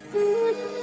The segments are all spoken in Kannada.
Good.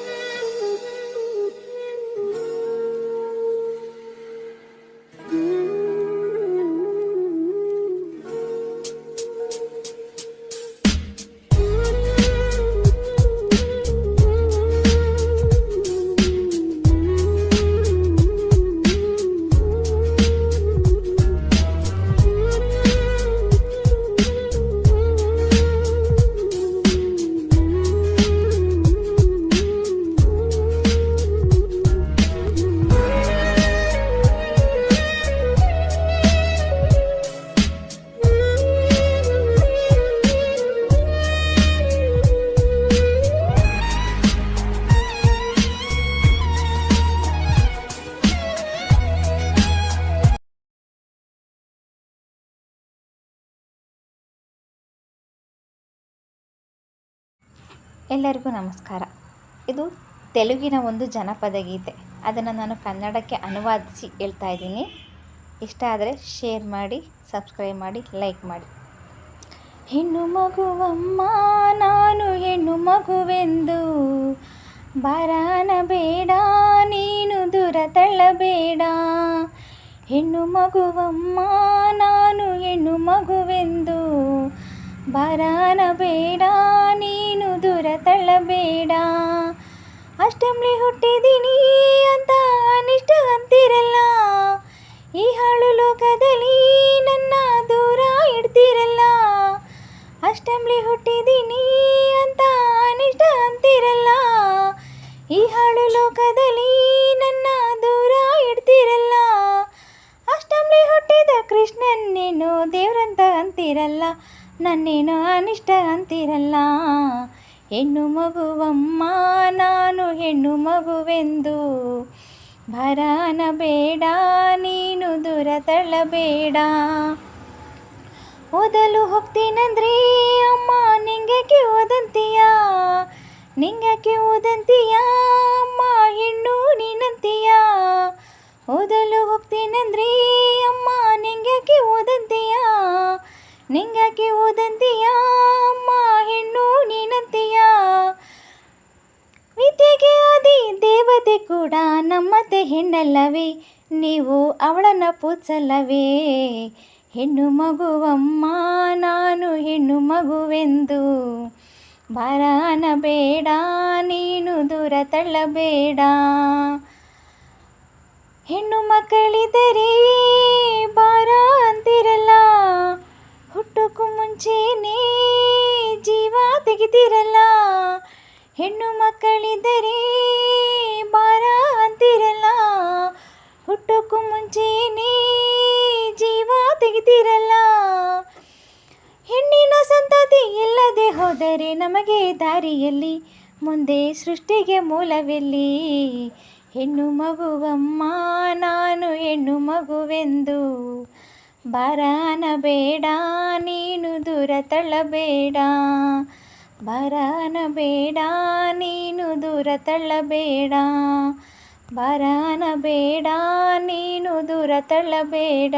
ಎಲ್ಲರಿಗೂ ನಮಸ್ಕಾರ. ಇದು ತೆಲುಗಿನ ಒಂದು ಜನಪದ ಗೀತೆ. ಅದನ್ನು ನಾನು ಕನ್ನಡಕ್ಕೆ ಅನುವಾದಿಸಿ ಹೇಳ್ತಾ ಇದ್ದೀನಿ. ಇಷ್ಟ ಆದರೆ ಶೇರ್ ಮಾಡಿ, ಸಬ್ಸ್ಕ್ರೈಬ್ ಮಾಡಿ, ಲೈಕ್ ಮಾಡಿ. ಹೆಣ್ಣು ಮಗುವಮ್ಮ, ನಾನು ಹೆಣ್ಣು ಮಗುವೆಂದು. ಬರಾನ ಬೇಡ, ನೀನು ದೂರ ತಳ್ಳಬೇಡ. ಹೆಣ್ಣು ಮಗುವಮ್ಮ, ನಾನು ಹೆಣ್ಣು ಮಗುವೆಂದು. ಬರಾನ ಬೇಡ, ನೀನು ಅಷ್ಟಂಬ್ಲಿ ಹುಟ್ಟಿದೀನಿ ಅಂತ ಅನಿಷ್ಟ ಅಂತಿರಲ್ಲ ಈ ಹಾಳು ಲೋಕದಲ್ಲಿ ನನ್ನ ದೂರ ಇಡ್ತಿರಲ್ಲ. ಅಷ್ಟಂಬ್ಲಿ ಹುಟ್ಟಿದೀನಿ ಅಂತ ಅನಿಷ್ಟ ಅಂತಿರಲ್ಲ ಈ ಹಾಳು ಲೋಕದಲ್ಲಿ ನನ್ನ ದೂರ ಇಡ್ತಿರಲ್ಲ. ಅಷ್ಟಂಬ್ಲಿ ಹುಟ್ಟಿದ ಕೃಷ್ಣನ್ನೇನು ದೇವ್ರಂತ ಅಂತಿರಲ್ಲ. ನನ್ನೇನು ಅನಿಷ್ಟ ಅಂತಿರಲ್ಲ ಹೆಣ್ಣು ಮಗುವಮ್ಮ, ನಾನು ಹೆಣ್ಣು ಮಗುವೆಂದು. ಭರಾನ ಬೇಡ, ನೀನು ದೂರ ತಳ್ಳಬೇಡ. ಓದಲು ಹೋಗ್ತೀನಂದ್ರಿ, ಅಮ್ಮ ನಿಂಗಕ್ಕೆ ಓದಂತೀಯ? ನಿಂಗಕ್ಕೆ ಓದಂತೀಯ? ಅಮ್ಮ ಹೆಣ್ಣು ನೀನಂತೀಯ? ಓದಲು ಹೋಗ್ತೀನಂದ್ರಿ, ಅಮ್ಮ ನಿಂಗಕ್ಕೆ ಓದಂತೀಯ? ನಿಂಗಕ್ಕೆ ಓದಂತೀಯ? ನಮ್ಮತ್ತೆ ಹೆಣ್ಣಲ್ಲವೇ? ನೀವು ಅವಳನ್ನು ಪೂಜಿಸಲ್ಲವೇ? ಹೆಣ್ಣು ಮಗುವಮ್ಮ, ನಾನು ಹೆಣ್ಣು ಮಗುವೆಂದು. ಬರಾನ ಬೇಡ, ನೀನು ದೂರ ತಳ್ಳಬೇಡ. ಹೆಣ್ಣು ಮಕ್ಕಳಿದ್ದರೆ ಬಾರ ಅಂತಿರಲ್ಲ ಹುಟ್ಟಕ್ಕೂ ಮುಂಚೆನೇ ಜೀವ ತೆಗೆದಿರಲ್ಲ. ಹೆಣ್ಣು ಮಕ್ಕಳಿದ್ದರೆ ಬಾರ ಅಂತಿರಲ್ಲ ಹುಟ್ಟೋಕ್ಕೂ ಮುಂಚೆನೇ ಜೀವ ತೆಗಿತಿರಲ್ಲ ಹೆಣ್ಣಿನ ಸಂತತಿ ಇಲ್ಲದೆ ಹೋದರೆ ನಮಗೆ ದಾರಿಯಲ್ಲಿ, ಮುಂದೆ ಸೃಷ್ಟಿಗೆ ಮೂಲವೆಲ್ಲಿ. ಹೆಣ್ಣು ಮಗುವಮ್ಮ, ನಾನು ಹೆಣ್ಣು ಮಗುವೆಂದು. ಬರಾನ ಬೇಡ, ನೀನು ದೂರ ತಳ್ಳಬೇಡ. ಬರಾನ ಬೇಡ, ನೀನು ದೂರ ತಳ್ಳಬೇಡ. ಬರಾನ ಬೇಡ ನೀನು ದೂರ ತಳ್ಳಬೇಡ